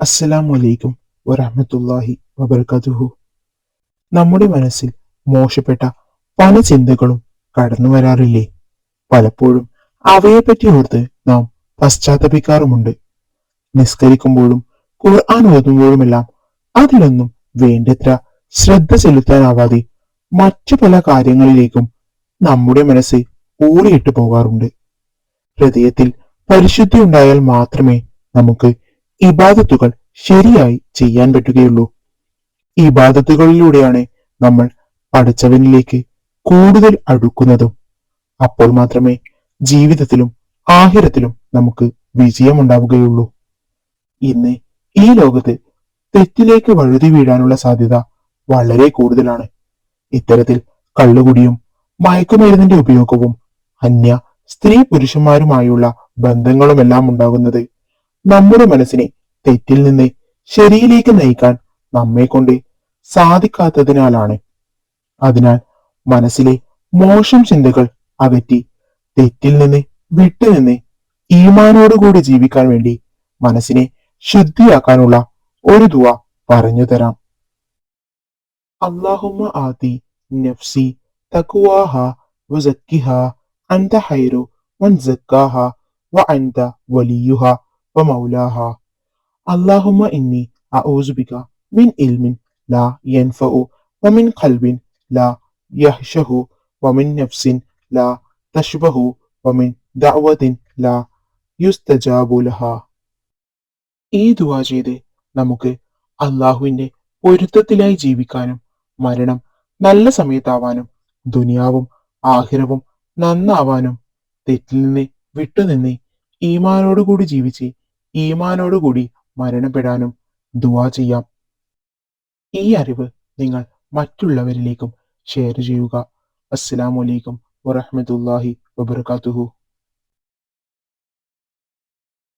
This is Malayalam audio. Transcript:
അസ്സലാമു അലൈക്കും വറഹ്മത്തുള്ളാഹി വബർക്കാത്തുഹു നമ്മുടെ മനസ്സിൽ മോശപ്പെട്ട പല ചിന്തകളും കടന്നു വരാറില്ലേ? പലപ്പോഴും അവയെപ്പറ്റി ഓർത്ത് നാം പശ്ചാത്തപിക്കാറുമുണ്ട്. നിസ്കരിക്കുമ്പോഴും ഖുർആൻ ഓതുമ്പോഴുമെല്ലാം അതിലൊന്നും വേണ്ടത്ര ശ്രദ്ധ ചെലുത്താനാവാതെ മറ്റു പല കാര്യങ്ങളിലേക്കും നമ്മുടെ മനസ്സ് ഊറിയിട്ട് പോകാറുണ്ട്. ഹൃദയത്തിൽ പരിശുദ്ധി ഉണ്ടായാൽ മാത്രമേ നമുക്ക് ഇബാദത്തുകൾ ശരിയായി ചെയ്യാൻ പറ്റുകയുള്ളൂ. ഇബാദത്തുകളിലൂടെയാണ് നമ്മൾ പഠിച്ചവനിലേക്ക് കൂടുതൽ അടുക്കുന്നതും. അപ്പോൾ മാത്രമേ ജീവിതത്തിലും ആഹിരത്തിലും നമുക്ക് വിജയമുണ്ടാവുകയുള്ളൂ. ഇന്ന് ഈ ലോകത്ത് തെറ്റിലേക്ക് വഴുതി വീഴാനുള്ള സാധ്യത വളരെ കൂടുതലാണ്. ഇത്തരത്തിൽ കള്ളുകുടിയും മയക്കുമരുന്നിന്റെ ഉപയോഗവും അന്യ സ്ത്രീ പുരുഷന്മാരുമായുള്ള ബന്ധങ്ങളുമെല്ലാം ഉണ്ടാകുന്നത് നമ്മുടെ മനസ്സിനെ തെറ്റിൽ നിന്ന് ശരിയിലേക്ക് നയിക്കാൻ നമ്മെ കൊണ്ട് സാധിക്കാത്തതിനാലാണ്. അതിനാൽ മനസ്സിലെ മോശം ചിന്തകൾ അകറ്റി തെറ്റിൽ നിന്ന് വിട്ടുനിന്ന് ഈമാനോടുകൂടി ജീവിക്കാൻ വേണ്ടി മനസ്സിനെ ശുദ്ധിയാക്കാനുള്ള ഒരു ദുവ പറഞ്ഞു തരാം. അള്ളാഹുമ്മ ആതി നഫ്സി തക്വാഹ വസക്കിഹ അന്ത ഹൈറു വൻ സക്കാഹ വ അന്ത വലിയുഹ വമൗലാഹ اللهم إني أعوذ بك من علم لا ينفع ومن قلب لا يخشه ومن نفس لا تشبه ومن دعوة لا يستجاب لها ഈ ദുവാ ചെയ്ത് നമുക്ക് അള്ളാഹുവിന്റെ പൊരുത്തത്തിലായി ജീവിക്കാനും മരണം നല്ല സമയത്താവാനും ദുനിയാവും ആഹിരവും നന്നാവാനും തെറ്റിൽ നിന്ന് വിട്ടുനിന്ന് ഈമാനോടുകൂടി ജീവിച്ച് ഈമാനോടുകൂടി മരണപ്പെടാനും ദുവാ ചെയ്യാം. ഈ അറിവ് നിങ്ങൾ മറ്റുള്ളവരിലേക്കും ഷെയർ ചെയ്യുക. അസ്സലാമു അലൈക്കും വറഹ്മത്തുള്ളാഹി വബർക്കാത്തുഹു